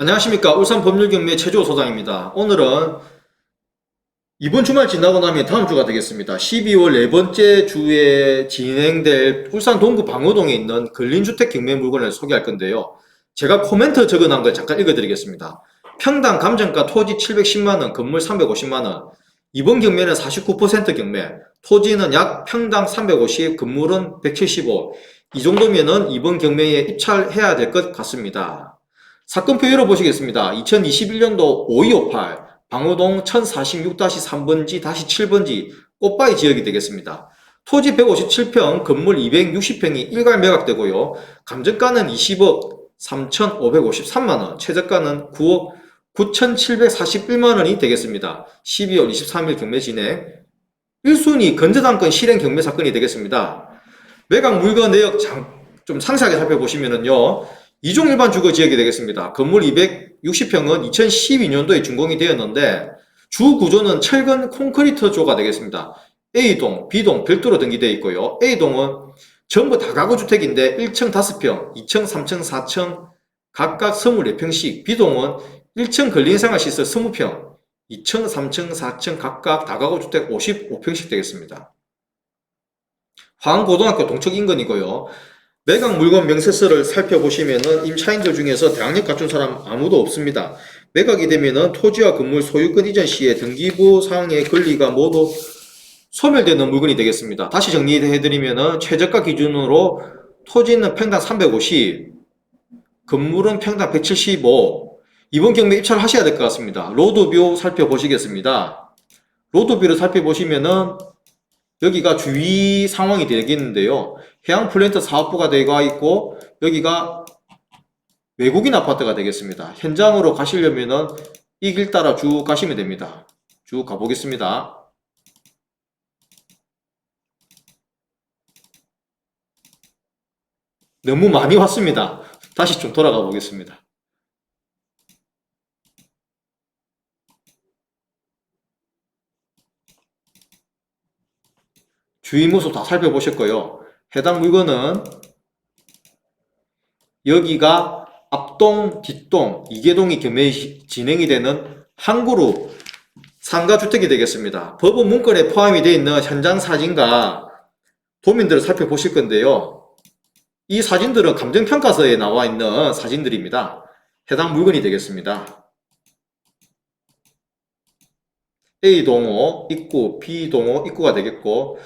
안녕하십니까 울산 법률경매 최조 소장입니다. 오늘은 이번 주말 지나고 나면 다음 주가 되겠습니다. 12월 네 번째 주에 진행될 울산 동구 방호동에 있는 근린주택 경매 물건을 소개할 건데요. 제가 코멘트 적어놓은 걸 잠깐 읽어드리겠습니다. 평당 감정가 토지 710만원, 건물 350만원. 이번 경매는 49% 경매, 토지는 약 평당 350, 건물은 175. 이 정도면은 이번 경매에 입찰해야 될 것 같습니다. 사건표 열어보시겠습니다. 2021년도 5258 방호동 1046-3번지 다시 7번지 꽃바위 지역이 되겠습니다. 토지 157평, 건물 260평이 일괄 매각되고요. 감정가는 20억 3,553만원, 최저가는 9억 9,741만원이 되겠습니다. 12월 23일 경매 진행 1순위 건재당권 실행 경매 사건이 되겠습니다. 매각 물건 내역 장- 좀 상세하게 살펴보시면은요. 이종 일반 주거 지역이 되겠습니다. 건물 260평은 2012년도에 준공이 되었는데 주 구조는 철근 콘크리트조가 되겠습니다. A동, B동 별도로 등기되어 있고요. A동은 전부 다 가구 주택인데 1층 5평, 2층, 3층, 4층 각각 24평씩, B동은 1층 근린생활시설 20평, 2층, 3층, 4층 각각 다가구 주택 55평씩 되겠습니다. 화항고등학교 동쪽 인근이고요. 매각 물건 명세서를 살펴보시면은 임차인들 중에서 대학력 갖춘 사람 아무도 없습니다. 매각이 되면은 토지와 건물 소유권 이전 시에 등기부 사항의 권리가 모두 소멸되는 물건이 되겠습니다. 다시 정리해드리면은 최저가 기준으로 토지는 평당 350, 건물은 평당 175. 이번 경매 입찰 하셔야 될 것 같습니다. 로드뷰 살펴보시겠습니다. 로드뷰를 살펴보시면은 여기가 주위 상황이 되겠는데요. 해양 플랜트 사업부가 되어 있고 여기가 외국인 아파트가 되겠습니다. 현장으로 가시려면은 이 길 따라 쭉 가시면 됩니다. 쭉 가보겠습니다. 너무 많이 왔습니다. 다시 좀 돌아가 보겠습니다. 주위 모습 다 살펴보셨고요. 해당 물건은 여기가 앞동, 뒷동, 이계동이 경매 시- 진행이 되는 한 그룹 상가주택이 되겠습니다. 법원 문건에 포함이 되어 있는 현장 사진과 도면들을 살펴보실 건데요. 이 사진들은 감정평가서에 나와 있는 사진들입니다. 해당 물건이 되겠습니다. A동호 입구, B동호 입구가 되겠고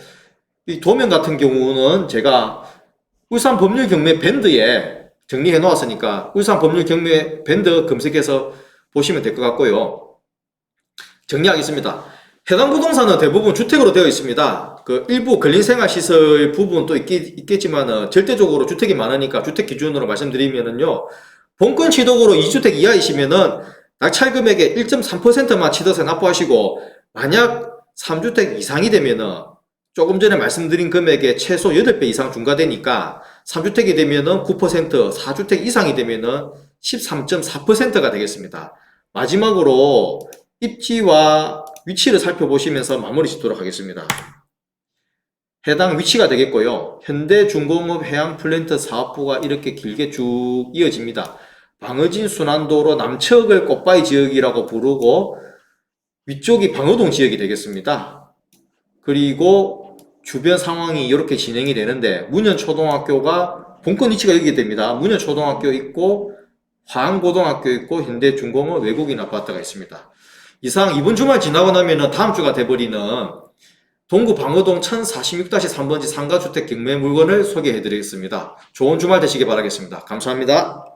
이 도면 같은 경우는 제가 울산 법률 경매 밴드에 정리해 놓았으니까 울산 법률 경매 밴드 검색해서 보시면 될 것 같고요. 정리하겠습니다. 해당 부동산은 대부분 주택으로 되어 있습니다. 그 일부 근린생활시설 부분도 있겠, 지만 절대적으로 주택이 많으니까 주택 기준으로 말씀드리면은요. 본권 취득으로 2주택 이하이시면은 낙찰 금액의 1.3%만 취득세 납부하시고 만약 3주택 이상이 되면은 조금 전에 말씀드린 금액의 최소 8배 이상 중과되니까 3주택이 되면은 9%, 4주택 이상이 되면은 13.4%가 되겠습니다. 마지막으로 입지와 위치를 살펴보시면서 마무리 짓도록 하겠습니다. 해당 위치가 되겠고요. 현대중공업 해양 플랜트 사업부가 이렇게 길게 쭉 이어집니다. 방어진 순환도로 남측을 꽃바위 지역이라고 부르고 위쪽이 방어동 지역이 되겠습니다. 그리고 주변 상황이 이렇게 진행이 되는데 문현 초등학교가 본권 위치가 여기 됩니다. 문현 초등학교 있고 화항고등학교 있고 현대중공업 외국인 아파트가 있습니다. 이상 이번 주말 지나고 나면은 다음 주가 돼버리는 동구 방어동 1046-3번지 상가주택 경매 물건을 소개해드리겠습니다. 좋은 주말 되시기 바라겠습니다. 감사합니다.